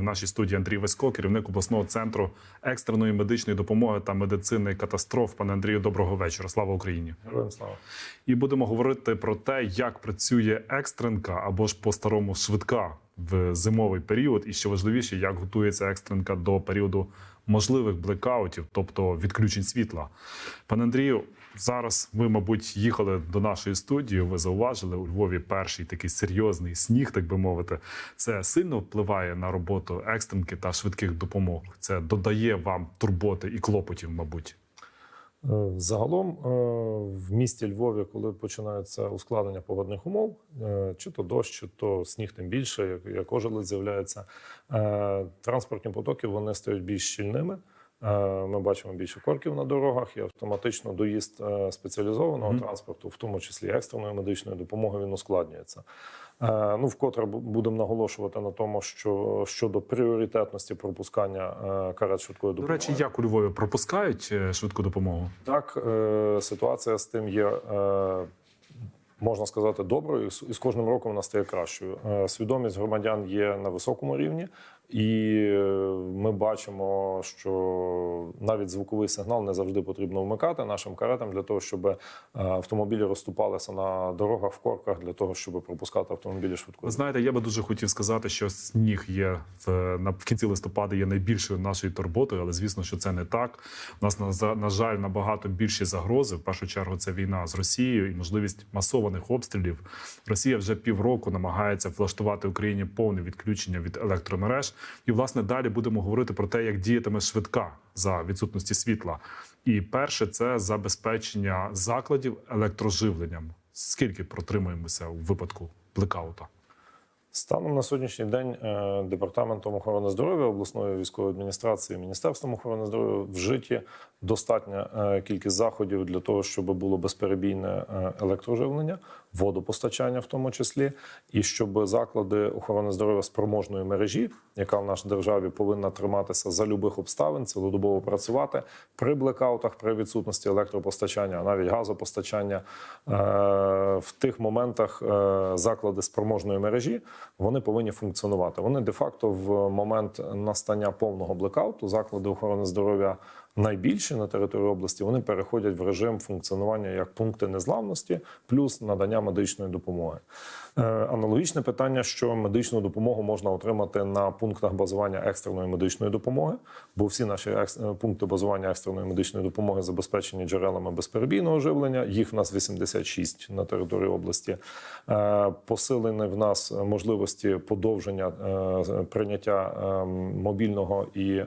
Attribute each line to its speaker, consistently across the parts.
Speaker 1: в нашій студії Андрій Весько, керівник обласного центру екстреної медичної допомоги та медицини катастроф. Пане Андрію, доброго вечора. Слава Україні!
Speaker 2: Героям слава.
Speaker 1: І будемо говорити про те, як працює екстренка або ж по-старому швидка в зимовий період, і що важливіше, як готується екстренка до періоду можливих блекаутів, тобто відключень світла. Пане Андрію, зараз ви, мабуть, їхали до нашої студії. Ви зауважили у Львові перший такий серйозний сніг, так би мовити. Це сильно впливає на роботу екстренки та швидких допомог. Це додає вам турботи і клопотів, мабуть.
Speaker 2: Е, Загалом е, в місті Львові, коли починається ускладнення погодних умов, е, чи то дощ, чи то сніг, тим більше, як, ожеледь з'являється, транспортні потоки вони стають більш щільними. Е, Ми бачимо більше корків на дорогах і автоматично доїзд е, спеціалізованого
Speaker 1: Мгм.
Speaker 2: транспорту, в тому числі екстреної медичної допомоги, він ускладнюється. Е, Ну, вкотре будемо наголошувати на тому, що щодо пріоритетності пропускання карет швидкої
Speaker 1: До речі, як у Львові пропускають швидку допомогу?
Speaker 2: Так, ситуація з тим є, можна сказати, доброю, і з- кожним роком вона стає кращою. Свідомість громадян є на високому рівні, і е, ми бачимо, що навіть звуковий сигнал не завжди потрібно вмикати нашим каретам для того, щоб е, автомобілі розступалися на дорогах в корках для того, щоб пропускати автомобілі
Speaker 1: Ви знаєте, я би дуже хотів сказати, що сніг є в на кінці листопада є найбільшою нашою турботою, але звісно, що це не так. У нас на жаль набагато більші загрози. В першу чергу це війна з Росією і можливість масованих обстрілів. Росія вже півроку намагається влаштувати Україні повне відключення від електромереж. І власне далі будемо говорити про те, як діятиме швидка за відсутності світла. І перше це забезпечення закладів електроживленням. Скільки протримуємося у випадку блекаута?
Speaker 2: Станом на сьогоднішній день е, департаментом охорони здоров'я обласної військової адміністрації, міністерством охорони здоров'я вжиті достатня е, кількість заходів для того, щоб було безперебійне е, електроживлення, водопостачання, в тому числі, і щоб заклади охорони здоров'я спроможної мережі, яка в нашій державі повинна триматися за любих обставин, цілодобово працювати при блекаутах, при відсутності електропостачання, а навіть газопостачання е, в тих моментах е, заклади спроможної мережі вони повинні функціонувати. Вони де-факто в момент настання повного блекауту заклади охорони здоров'я найбільші на території області вони переходять в режим функціонування як пункти незламності, плюс надання медичної допомоги. Е, Аналогічне питання, що медичну допомогу можна отримати на пунктах базування екстреної медичної допомоги, бо всі наші е, пункти базування екстреної медичної допомоги забезпечені джерелами безперебійного живлення. Їх в нас 86 на території області. Е, Посилені в нас можливості подовження прийняття е, мобільного і е,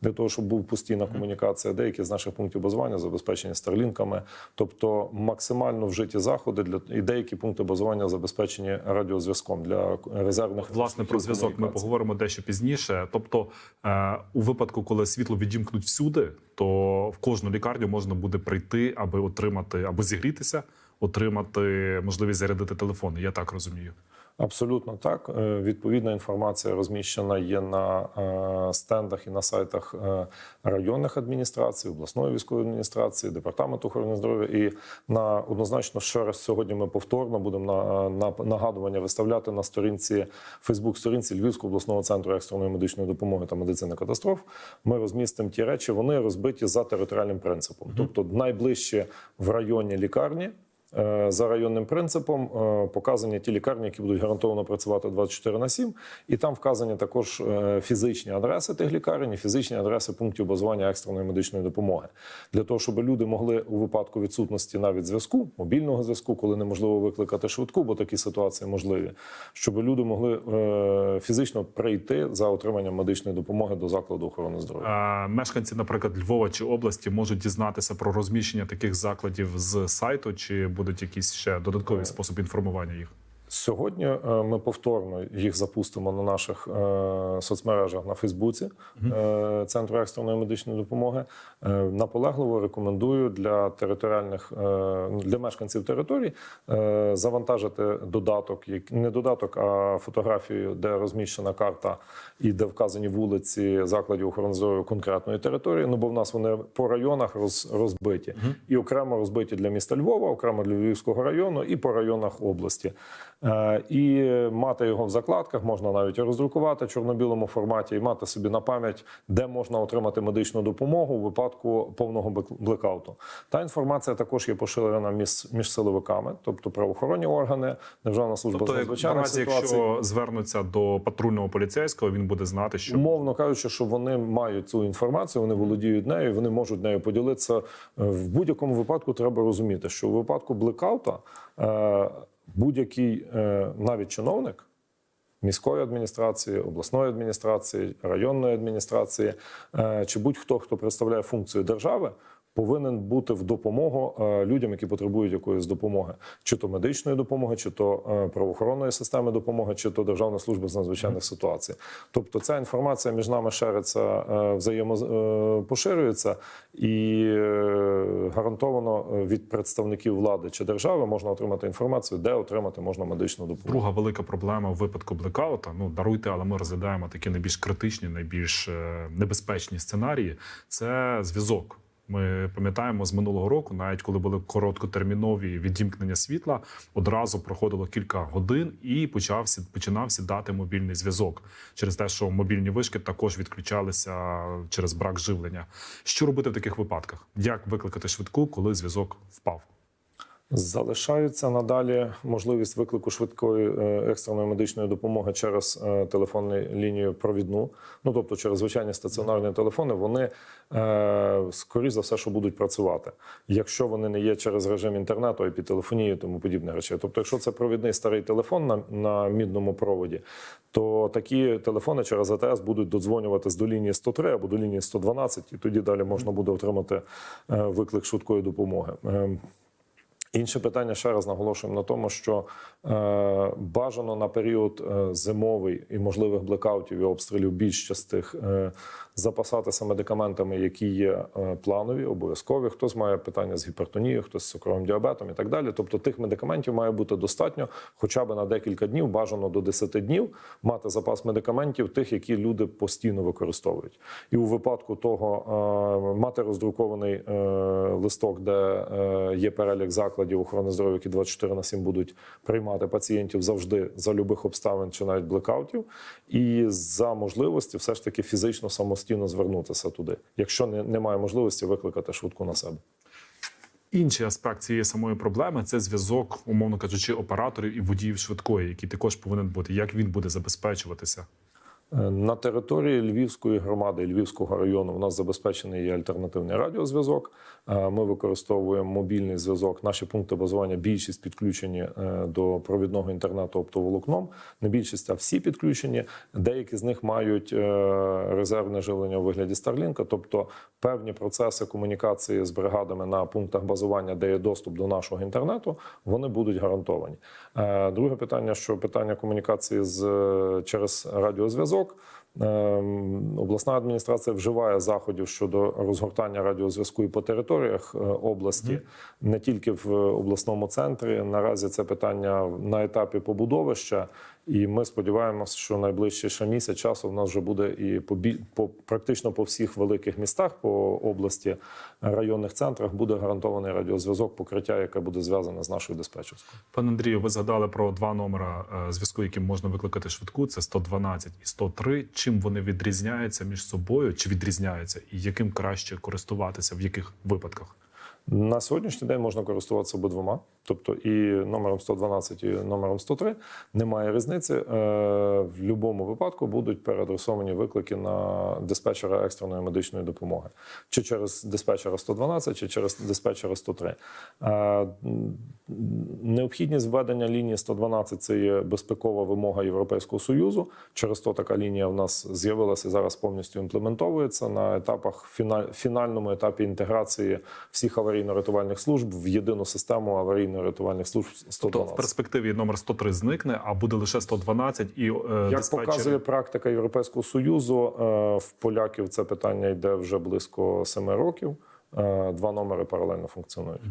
Speaker 2: для того, щоб був постійна комунікація. Деякі з наших пунктів базування забезпечені старлінками, тобто максимально вжиті заходи для і деякі пункти базування забезпечені радіозв'язком для резервних
Speaker 1: Власне про зв'язок ми поговоримо дещо пізніше. Тобто, е, у випадку, коли світло відімкнуть всюди, то в кожну лікарню можна буде прийти, аби отримати або зігрітися, отримати можливість зарядити телефон. Я так розумію.
Speaker 2: Абсолютно так. Е, Відповідна інформація розміщена є на е, стендах і на сайтах е, районних адміністрацій, обласної військової адміністрації, департаменту охорони здоров'я. І на однозначно ще раз сьогодні ми повторно будемо на, на нагадування виставляти на сторінці Фейсбук-сторінці Львівського обласного центру екстреної медичної допомоги та медицини катастроф. Ми розмістимо ті речі. Вони розбиті за територіальним принципом, тобто найближче в районі лікарні. Е, За районним принципом е, показані ті лікарні, які будуть гарантовано працювати 24 на 7, і там вказані також е, фізичні адреси тих лікарень, фізичні адреси пунктів базування екстреної медичної допомоги для того, щоб люди могли у випадку відсутності навіть зв'язку, мобільного зв'язку, коли неможливо викликати швидку, бо такі ситуації можливі, щоб люди могли фізично прийти за отриманням медичної допомоги до закладу охорони здоров'я.
Speaker 1: Мешканці, наприклад, Львова чи області можуть дізнатися про розміщення таких закладів з сайту, чи будуть якісь ще додаткові способи інформування їх.
Speaker 2: Сьогодні е, ми повторно їх запустимо на наших е, соцмережах на Фейсбуці е, Центру екстреної медичної допомоги. Наполегливо рекомендую для територіальних для мешканців територій е, завантажити додаток, не додаток, а фотографію, де розміщена карта і де вказані вулиці закладів охорони здоров'я конкретної території. Ну бо в нас вони по районах роз, розбиті і окремо розбиті для міста Львова, окремо для Львівського району і по районах області. Е, І мати його в закладках можна навіть роздрукувати в чорно-білому форматі і мати собі на пам'ять, де можна отримати медичну допомогу у випадку повного блекауту. Та інформація також є поширена між, між силовиками, тобто правоохоронні органи, Державна служба
Speaker 1: Тобто,
Speaker 2: надзвичайних ситуацій.
Speaker 1: якщо звернуться до патрульного поліцейського, він буде знати, що
Speaker 2: Умовно кажучи, що вони мають цю інформацію, вони володіють нею, вони можуть нею поділитися. Е, В будь-якому випадку треба розуміти, що у випадку блекаута е, будь-який е, навіть чиновник міської адміністрації, обласної адміністрації, районної адміністрації е, чи будь-хто, хто представляє функцію держави. Повинен бути в допомогу е, людям, які потребують якоїсь допомоги, чи то медичної допомоги, чи то е, правоохоронної системи допомоги, чи то Державна служба з надзвичайних ситуацій. Тобто ця інформація між нами шериться, взаємопоширюється і е, гарантовано е, від представників влади чи держави можна отримати інформацію, де отримати можна медичну допомогу.
Speaker 1: Друга велика проблема в випадку блекаута. Ну даруйте, але ми розглядаємо такі найбільш критичні, найбільш е, небезпечні сценарії. Це зв'язок. Ми пам'ятаємо з минулого року, навіть коли були короткотермінові відімкнення світла, одразу проходило кілька годин і почався починав сідати мобільний зв'язок через те, що мобільні вишки також відключалися через брак живлення. Що робити в таких випадках? Як викликати швидку, коли зв'язок впав?
Speaker 2: Залишаються надалі можливість виклику швидкої е, екстреної медичної допомоги через е, телефонну лінію провідну, ну тобто через звичайні стаціонарні телефони. Вони е, скоріш за все, що будуть працювати, якщо вони не є через режим інтернету, і тому подібне речі. Тобто, якщо це провідний старий телефон на, на мідному проводі, то такі телефони через АТС будуть додзвонюватись до лінії 103 або до лінії 112, і тоді далі можна буде отримати виклик швидкої допомоги. Інше питання ще раз наголошуємо на тому, що е, бажано на період е, зимовий і можливих блекаутів і обстрілів більш частих е, запасатися медикаментами, які є е, планові, обов'язкові. Хтось має питання з гіпертонією, хтось з цукровим діабетом і так далі. Тобто тих медикаментів має бути достатньо, хоча б на декілька дннів, бажано до 10 днів, мати запас медикаментів, тих, які люди постійно використовують. І у випадку того е, мати роздрукований е, листок, де е, є перелік закладів охорони здоров'я, які 24 на 7 будуть приймати пацієнтів завжди за любих обставин чи навіть блекаутів, і за можливості все ж таки фізично самостійно звернутися туди, якщо не, немає можливості викликати швидку на себе.
Speaker 1: Інший аспект цієї самої проблеми це зв'язок, умовно кажучи, операторів і водіїв швидкої, який також повинен бути. Як він буде забезпечуватися?
Speaker 2: На території Львівської громади, Львівського району, у нас забезпечений є альтернативний радіозв'язок. Е, Ми використовуємо мобільний зв'язок. Наші пункти базування більшість підключені е, до провідного інтернету оптоволокном. Не більшість, а всі підключені. Деякі з них мають е, резервне живлення у вигляді Старлінка, тобто певні процеси комунікації з бригадами на пунктах базування, де є доступ до нашого інтернету, вони будуть гарантовані. Е, Друге питання, що питання комунікації з через радіозв'язок. Ем, Обласна адміністрація вживає заходів щодо розгортання радіозв'язку і по територіях е, області, не тільки в обласному центрі. Наразі це питання на етапі побудови ще. І ми сподіваємося, що найближчий ще місяць часу в нас вже буде і по, по практично по всіх великих містах по області, районних центрах буде гарантований радіозв'язок, покриття, яке буде зв'язане з нашою диспетчерською.
Speaker 1: Пане Андрію, ви згадали про два номера е, зв'язку, яким можна викликати швидку. Це 112 і 103. Чим вони відрізняються між собою? Чи відрізняються, і яким краще користуватися в яких випадках?
Speaker 2: На сьогоднішній день можна користуватися обидвома, тобто і номером 112, і номером 103. Немає різниці. Е, В будь-якому випадку будуть переадресовані виклики на диспетчера екстреної медичної допомоги, чи через диспетчера 112, чи через диспетчера 103. Е, Необхідність введення лінії 112 – це є безпекова вимога Європейського союзу. Через то така лінія в нас з'явилася і зараз повністю імплементовується на етапах фінальному етапі інтеграції всіх аварійно-рятувальних служб в єдину систему аварійно-рятувальних служб
Speaker 1: Тобто в перспективі номер 103 зникне, а буде лише 112 і е,
Speaker 2: Як
Speaker 1: диспетчери.
Speaker 2: показує практика Європейського союзу, е, в поляків це питання йде вже близько 7 років. Е, Два номери паралельно функціонують.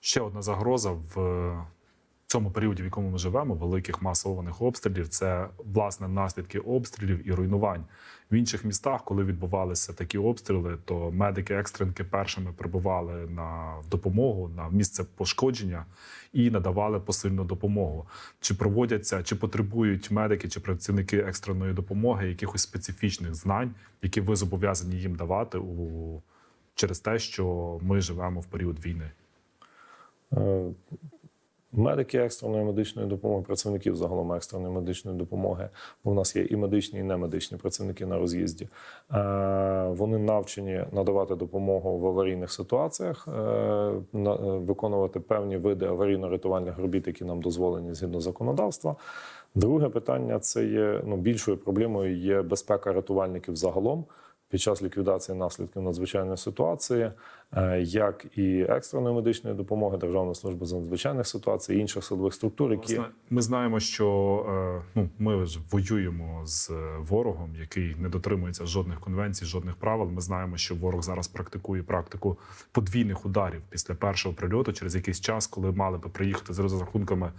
Speaker 1: Ще одна загроза в цьому періоді, в якому ми живемо, великих масованих обстрілів, це власне наслідки обстрілів і руйнувань. В інших містах, коли відбувалися такі обстріли, то медики екстренки першими прибували на допомогу на місце пошкодження і надавали посильну допомогу. Чи проводяться, чи потребують медики чи працівники екстреної допомоги якихось специфічних знань, які ви зобов'язані їм давати у через те, що ми живемо в період війни?
Speaker 2: Медики екстреної медичної допомоги, працівників загалом екстреної медичної допомоги, бо в нас є і медичні, і немедичні працівники на роз'їзді. Е, Вони навчені надавати допомогу в аварійних ситуаціях, е, е, виконувати певні види аварійно-рятувальних робіт, які нам дозволені згідно законодавства. Друге питання це є ну, більшою проблемою є безпека рятувальників загалом. Під час ліквідації наслідків надзвичайної ситуації, як і екстреної медичної допомоги, Державної служби з надзвичайних ситуацій, інших силових структур, які
Speaker 1: ми знаємо, що е, ну ми ж воюємо з е, ворогом, який не дотримується жодних конвенцій, жодних правил. Ми знаємо, що ворог зараз практикує практику подвійних ударів після першого прильоту. Через якийсь час, коли мали би приїхати з розрахунками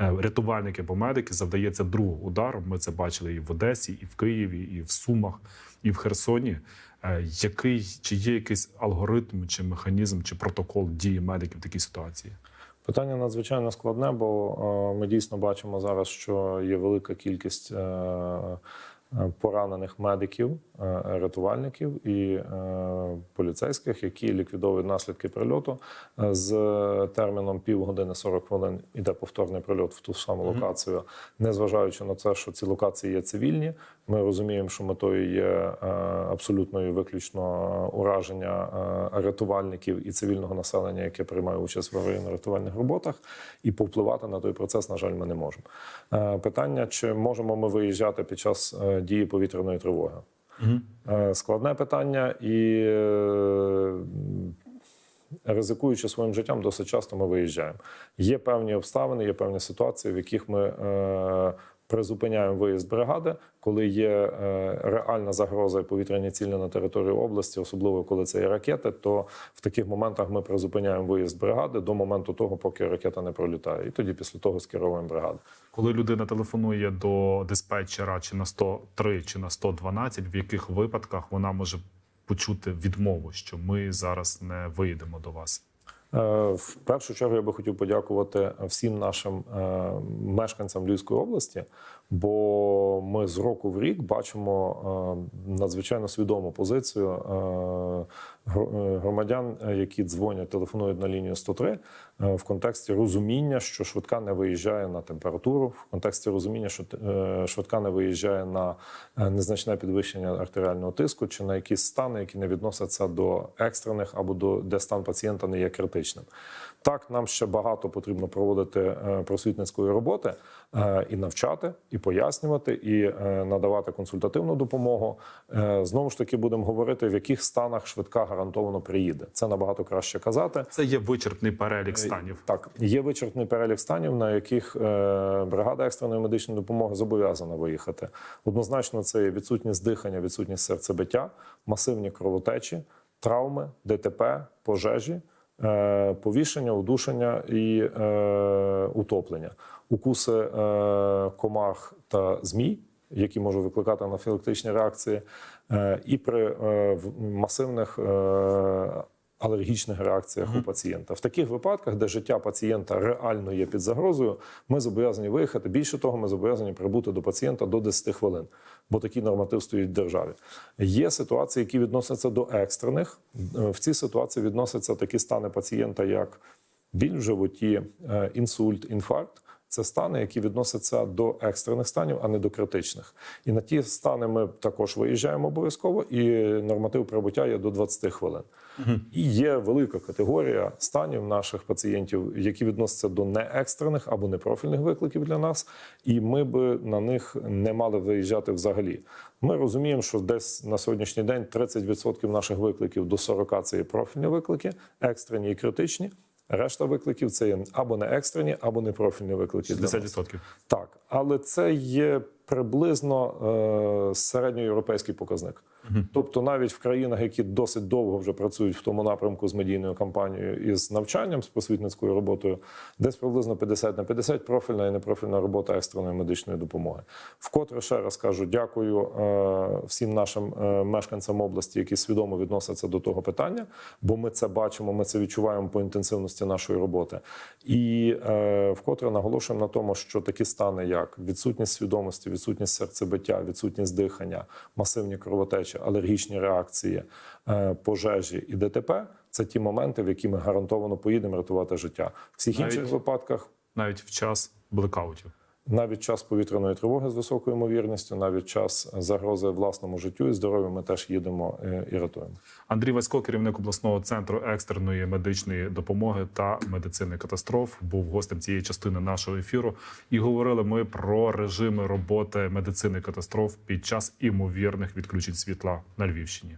Speaker 1: е, рятувальники або медики, завдається другий удар. Ми це бачили і в Одесі, і в Києві, і в Сумах, і в Херсоні. Е, Який чи є якийсь алгоритм, чи механізм, чи протокол дії медиків в такій ситуації?
Speaker 2: Питання надзвичайно складне, бо е, ми дійсно бачимо зараз, що є велика кількість е, поранених медиків, е, рятувальників і е, поліцейських, які ліквідовують наслідки прильоту. Е, З терміном півгодини 40 хвилин іде повторний прильот в ту саму локацію, незважаючи на це, що ці локації є цивільні. Ми розуміємо, що метою є е, абсолютно і виключно ураження е, рятувальників і цивільного населення, яке приймає участь в аварійно-рятувальних роботах, і повпливати на той процес, на жаль, ми не можемо. Е, Питання: чи можемо ми виїжджати під час е, дії повітряної тривоги? Е, Складне питання і. е, Ризикуючи своїм життям, досить часто ми виїжджаємо. Є певні обставини, є певні ситуації, в яких ми е, призупиняємо виїзд бригади, коли є е, реальна загроза і повітряні цілі на території області, особливо коли це є ракети, то в таких моментах ми призупиняємо виїзд бригади до моменту того, поки ракета не пролітає. І тоді після того скеровуємо бригаду.
Speaker 1: Коли людина телефонує до диспетчера чи на 103, чи на 112, в яких випадках вона може почути відмову, що ми зараз не виїдемо до вас?
Speaker 2: Е, В першу чергу я би хотів подякувати всім нашим е, мешканцям Львівської області, бо ми з року в рік бачимо е, надзвичайно свідому позицію е, е, громадян, які дзвонять, телефонують на лінію 103 е, в контексті розуміння, що швидка не виїжджає на температуру, в контексті розуміння, що швидка не виїжджає на незначне підвищення артеріального тиску чи на якісь стани, які не відносяться до екстрених або до де стан пацієнта не є критичним. Так, нам ще багато потрібно проводити е, просвітницької роботи е, і навчати, і пояснювати, і е, надавати консультативну допомогу. Знову ж таки, будемо говорити, в яких станах швидка гарантовано приїде. Це набагато краще казати.
Speaker 1: Це є вичерпний перелік станів.
Speaker 2: Так, є вичерпний перелік станів, на яких бригада екстреної медичної допомоги зобов'язана виїхати. Однозначно, це є відсутність дихання, відсутність серцебиття, масивні кровотечі, травми, ДТП, пожежі, повішення, удушення і е, утоплення, укуси е, комах та змій. Які можуть викликати анафілактичні реакції, е, і при е, масивних е, алергічних реакціях у пацієнта. В таких випадках, де життя пацієнта реально є під загрозою, ми зобов'язані виїхати. Більше того, ми зобов'язані прибути до пацієнта до 10 хвилин, бо такий норматив стоїть в державі. Є ситуації, які відносяться до екстрених. В ці ситуації відносяться такі стани пацієнта, як біль в животі, е, інсульт, інфаркт. Це стани, які відносяться до екстрених станів, а не до критичних. І на ті стани ми також виїжджаємо обов'язково, і норматив прибуття є до 20 хвилин. І є велика категорія станів наших пацієнтів, які відносяться до неекстрених або непрофільних викликів для нас, і ми би на них не мали виїжджати взагалі. Ми розуміємо, що десь на сьогоднішній день 30% наших викликів до 40% це є профільні виклики, екстрені і критичні. Решта викликів це є або не екстрені, або не профільні виклики. для нас.
Speaker 1: 60%.
Speaker 2: Так, але це є приблизно е, середньоєвропейський показник. Тобто, навіть в країнах, які досить довго вже працюють в тому напрямку з медійною кампанією і з навчанням, з просвітницькою роботою, десь приблизно 50 на 50 профільна і непрофільна робота екстреної медичної допомоги. Вкотре ще раз кажу, дякую е, всім нашим е, мешканцям області, які свідомо відносяться до того питання, бо ми це бачимо, ми це відчуваємо по інтенсивності нашої роботи. І е, вкотре наголошуємо на тому, що такі стани, як відсутність свідомості, відсутність серцебиття, відсутність дихання, масивні кровотечі, алергічні реакції, е, пожежі і ДТП це ті моменти, в які ми гарантовано поїдемо рятувати життя. В всіх
Speaker 1: Навіть-
Speaker 2: інших випадках
Speaker 1: навіть в час блекаутів.
Speaker 2: Навіть час повітряної тривоги з високою ймовірністю, навіть час загрози власному життю і здоров'ю, ми теж їдемо е, і рятуємо.
Speaker 1: Андрій Васько, керівник обласного центру екстреної медичної допомоги та медицини катастроф, був гостем цієї частини нашого ефіру. І говорили ми про режими роботи медицини катастроф під час імовірних відключень світла на Львівщині.